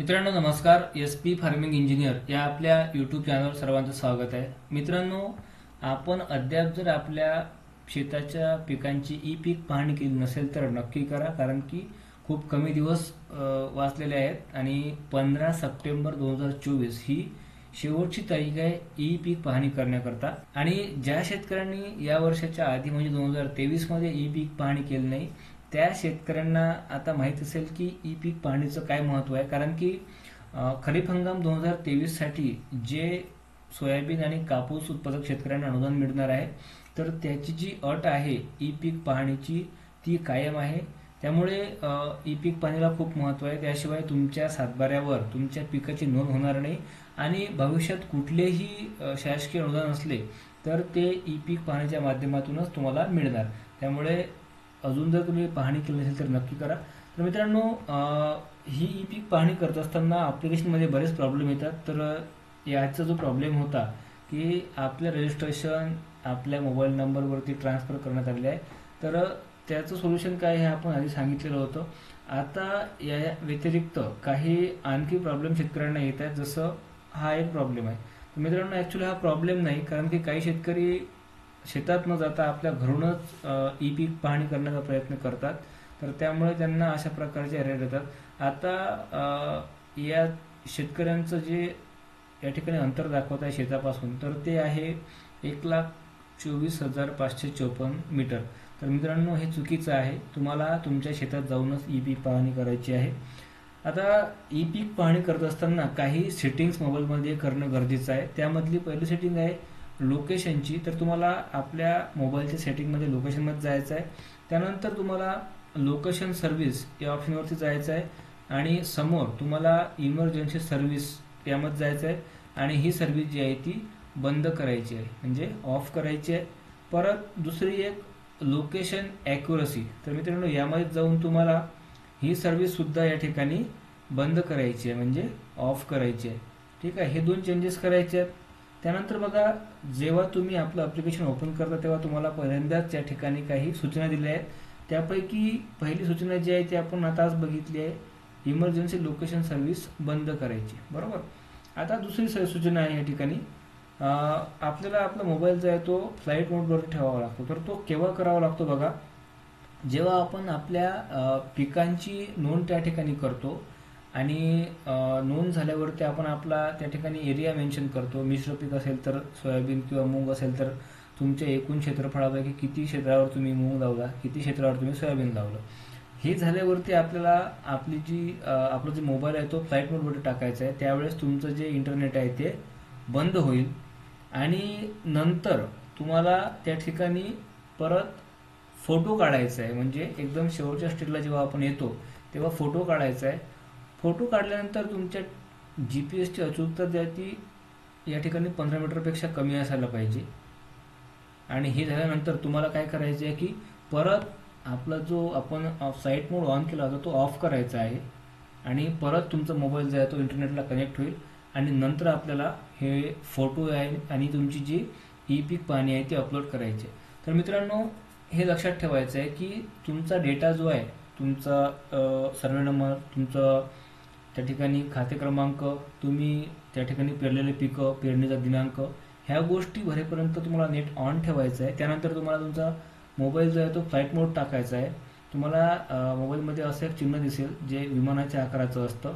मित्रांनो नमस्कार. S P farming engineer या आपल्या यूट्यूब चॅनलवर सर्वांचं स्वागत आहे. मित्रांनो आपण अद्याप जर आपल्या शेताच्या पिकांची ई पीक पाहणी केली नसेल तर नक्की करा कारण की खूप कमी दिवस वाचलेले आहेत आणि पंधरा सप्टेंबर दोन हजार चोवीस ही शेवटची तारीख आहे ई पीक पाहणी करण्याकरता. आणि ज्या शेतकऱ्यांनी या वर्षाच्या आधी म्हणजे दोन हजार तेवीसमध्ये ई पीक पाहणी केली नाही त्या शेतकऱ्यांना आता माहीत असेल की ई पीक पाहणीचं काय महत्त्व आहे? कारण की खरीप हंगाम दोन हजार तेवीससाठी जे सोयाबीन आणि कापूस उत्पादक शेतकऱ्यांना अनुदान मिळणार आहे तर त्याची जी अट आहे ई पीक पाहणीची ती कायम आहे. त्यामुळे ई पीक पाहणीला खूप महत्त्व आहे. त्याशिवाय तुमच्या सातबाऱ्यावर तुमच्या पिकाची नोंद होणार नाही आणि भविष्यात कुठलेही शासकीय अनुदान असले तर ते ई पीक पाहणीच्या माध्यमातूनच तुम्हाला मिळणार. त्यामुळे अजून जर तुम्ही पाहणी केली नसेल तर नक्की करा. तर मित्रांनो ही ई पीक पाहणी करत असताना ॲप्लिकेशनमध्ये बरेच प्रॉब्लेम येतात. तर याचा जो प्रॉब्लेम होता की आपलं रजिस्ट्रेशन आपल्या मोबाईल नंबरवरती ट्रान्सफर करण्यात आले आहे. तर त्याचं सोल्युशन काय हे आपण आधी सांगितलेलं होतं. आता या व्यतिरिक्त काही आणखी प्रॉब्लेम शेतकऱ्यांना येत आहेत. जसं हा एक प्रॉब्लेम आहे. मित्रांनो ॲक्च्युली हा प्रॉब्लेम नाही. कारण की काही शेतकरी शेतात न जाता आपल्या घरूनच ई पीक पाहणी करण्याचा प्रयत्न करतात. तर त्यामुळे त्यांना अशा प्रकारचे रेट येतात. आता या शेतकऱ्यांचं जे या ठिकाणी अंतर दाखवत आहे शेतापासून तर ते आहे एक लाख चोवीस हजार पाचशे चोपन्न मीटर. तर मित्रांनो हे चुकीचं आहे. तुम्हाला तुमच्या शेतात जाऊनच ई पीक पाहणी करायची आहे. आता ई पीक पाहणी करत असताना काही सेटिंग्स मोबाईलमध्ये करणं गरजेचं आहे. त्यामधली पहिली सेटिंग आहे लोकेशनची तर तुम्हाला आपल्या मोबाईलच्या सेटिंगमध्ये लोकेशनमध्ये जायचं आहे. त्यानंतर तुम्हाला लोकेशन सर्व्हिस या ऑप्शनवरती जायचं आहे. आणि समोर तुम्हाला इमर्जन्सी सर्व्हिस यामध्ये जायचं आहे. आणि ही सर्व्हिस जी आहे ती बंद करायची आहे. म्हणजे ऑफ करायची आहे. परत दुसरी एक लोकेशन ॲक्युरसी. तर मित्रांनो यामध्ये जाऊन तुम्हाला ही सर्विससुद्धा या ठिकाणी बंद करायची आहे. म्हणजे ऑफ करायची आहे. ठीक आहे? हे दोन चेंजेस करायचे आहेत. त्यानंतर बघा जेव्हा तुम्ही आपलं ॲप्लिकेशन ओपन करता तेव्हा तुम्हाला पहिल्यांदाच त्या ठिकाणी काही सूचना दिल्या आहेत. त्यापैकी पहिली सूचना जी आहे ती आपण आता आज बघितली आहे. इमर्जन्सी लोकेशन सर्व्हिस बंद करायची. बरोबर? आता दुसरी स- सूचना आहे या ठिकाणी. आपल्याला आपला मोबाईल जो आहे तो फ्लाईट मोडवर ठेवावा लागतो. तर तो केव्हा करावा लागतो बघा? जेव्हा आपण आपल्या पिकांची नोंद त्या ठिकाणी करतो आणि नोंद झाल्यावरती आपण आपला त्या ठिकाणी एरिया मेन्शन करतो. मिश्र पीक असेल तर सोयाबीन किंवा मूग असेल तर तुमच्या एकूण क्षेत्रफळापैकी किती क्षेत्रावर तुम्ही मूग लावला किती क्षेत्रावर तुम्ही सोयाबीन लावलं? हे झाल्यावरती आपल्याला आपली जी आपला जो मोबाईल आहे तो फ्लाईट मोडवर टाकायचा आहे. त्यावेळेस तुमचं जे इंटरनेट आहे ते बंद होईल. आणि नंतर तुम्हाला त्या ठिकाणी परत फोटो काढायचा आहे. म्हणजे एकदम शेवटच्या स्टेजला जेव्हा आपण येतो तेव्हा फोटो काढायचा आहे. फोटो काढल्यानंतर तुमच्या जी पी एसची अचूकता जी आहे ती या ठिकाणी पंधरा मीटरपेक्षा कमी असायला पाहिजे. आणि हे झाल्यानंतर तुम्हाला काय करायचं आहे की परत आपला जो आपण साईट मोड ऑन केला होता तो ऑफ करायचा आहे. आणि परत तुमचा मोबाईल जो आहे तो इंटरनेटला कनेक्ट होईल. आणि नंतर आपल्याला हे फोटो आहे आणि तुमची जी ई पीक पाहणी आहे ती अपलोड करायची तर मित्रांनो हे लक्षात ठेवायचं आहे की तुमचा डेटा जो आहे तुमचा सर्वे नंबर तुमचं त्या ठिकाणी खाते क्रमांक तुम्ही त्या ठिकाणी पेरलेले पिकं पेरणीचा दिनांक ह्या गोष्टी भरेपर्यंत तुम्हाला नेट ऑन ठेवायचं आहे. त्यानंतर तुम्हाला तुमचा मोबाईल जो आहे तो फ्लाईट मोड टाकायचा आहे. तुम्हाला मोबाईलमध्ये असं एक चिन्ह दिसेल जे विमानाच्या आकाराचं असतं.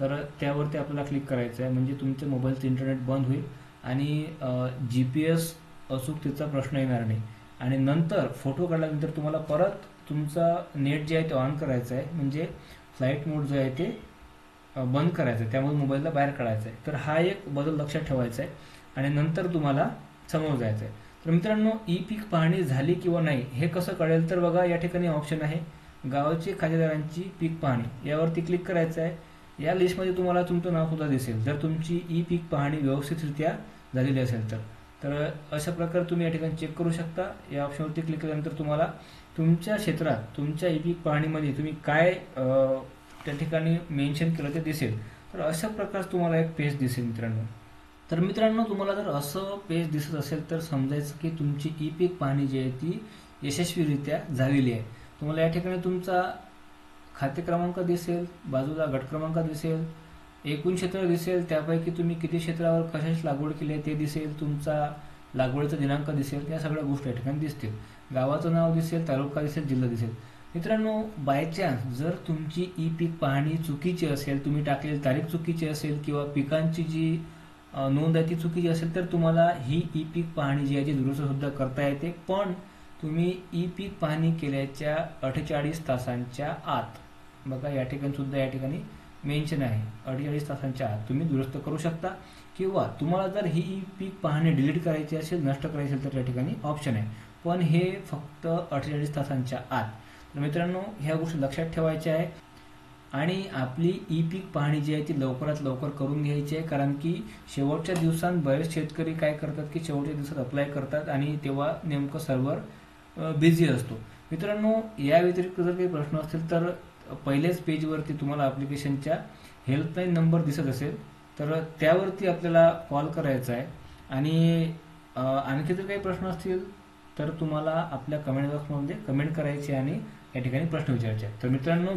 तर त्यावरती आपल्याला क्लिक करायचं आहे. म्हणजे तुमच्या मोबाईलचं इंटरनेट बंद होईल आणि जी पी एस अचूकतेचा प्रश्न येणार नाही. आणि नंतर फोटो काढल्यानंतर तुम्हाला परत तुमचा नेट जे आहे ते ऑन करायचं आहे. म्हणजे फ्लाईट मोड जो आहे ते बंद करायचं आहे त्यामुळे मोबाईलला बाहेर काढायचं आहे तर हा एक बदल लक्षात ठेवायचा आहे आणि नंतर तुम्हाला समोर जायचं आहे तर मित्रांनो ई पीक पाहणी झाली किंवा नाही हे कसं कळेल तर बघा या ठिकाणी ऑप्शन आहे. गावाची खातेदारांची पीक पाहणी. यावरती क्लिक करायचं आहे या लिस्टमध्ये तुम्हाला तुमचं नाव सुद्धा दिसेल. जर तुमची ई पीक पाहणी व्यवस्थितरित्या झालेली असेल तर. तर अशा प्रकारे तुम्ही या ठिकाणी चेक करू शकता. या ऑप्शनवरती क्लिक केल्यानंतर तुम्हाला तुमच्या क्षेत्रात तुमच्या ई पीक पाहणीमध्ये तुम्ही काय त्या ठिकाणी मेन्शन केलं ते दिसेल. तर अशा प्रकारचं तुम्हाला एक पेज दिसेल मित्रांनो. तर मित्रांनो तुम्हाला जर असं पेज दिसत असेल तर समजायचं की तुमची ई पीक पाहणी जी आहे ती यशस्वीरित्या झालेली आहे. तुम्हाला या ठिकाणी तुमचा खाते क्रमांक दिसेल बाजूला गट क्रमांक दिसेल एकूण क्षेत्र दिसेल त्यापैकी तुम्ही किती क्षेत्रावर कशाच लागवड केली आहे ते दिसेल तुमचा लागवडीचा दिनांक दिसेल या सगळ्या गोष्टी या ठिकाणी दिसतील. गावाचं नाव दिसेल तालुका दिसेल जिल्हा दिसेल. मित्रांनो बाय चान्स जर तुमची ई पीक पाहणी चुकीची असेल तुम्ही टाकलेली तारीख चुकीची असेल किंवा पिकांची जी नोंद आहे ती चुकीची असेल तर तुम्हाला ही ई पीक पाहणी जी आहे ती दुरुस्तसुद्धा करता येते. पण तुम्ही ई पीक पाहणी केल्याच्या अठ्ठेचाळीस तासांच्या आत बघा या ठिकाणी सुद्धा या ठिकाणी मेन्शन आहे अठ्ठेचाळीस तासांच्या आत तुम्ही दुरुस्त करू शकता. किंवा तुम्हाला जर ही ई पीक पाहणी डिलीट करायची असेल नष्ट करायची असेल तर या ठिकाणी ऑप्शन आहे. पण हे फक्त अठ्ठेचाळीस तासांच्या आत. तर मित्रांनो ह्या गोष्टी लक्षात ठेवायच्या आहे. आणि आपली ई पीक पाहणी जी आहे ती लवकरात लवकर करून घ्यायची आहे कारण की शेवटच्या दिवसांत बरेच शेतकरी काय करतात की शेवटच्या दिवसात अप्लाय करतात आणि तेव्हा नेमकं सर्व्हर बिझी असतो. मित्रांनो या व्यतिरिक्त जर काही प्रश्न असतील तर पहिल्याच पेजवरती तुम्हाला ॲप्लिकेशनच्या हेल्पलाईन नंबर दिसत असेल तर त्यावरती आपल्याला कॉल करायचा आहे. आणि आणखी जर काही प्रश्न असतील तर तुम्हाला आपल्या कमेंट बॉक्समध्ये कमेंट करायची आणि या ठिकाणी प्रश्न विचारायचे आहेत. तर मित्रांनो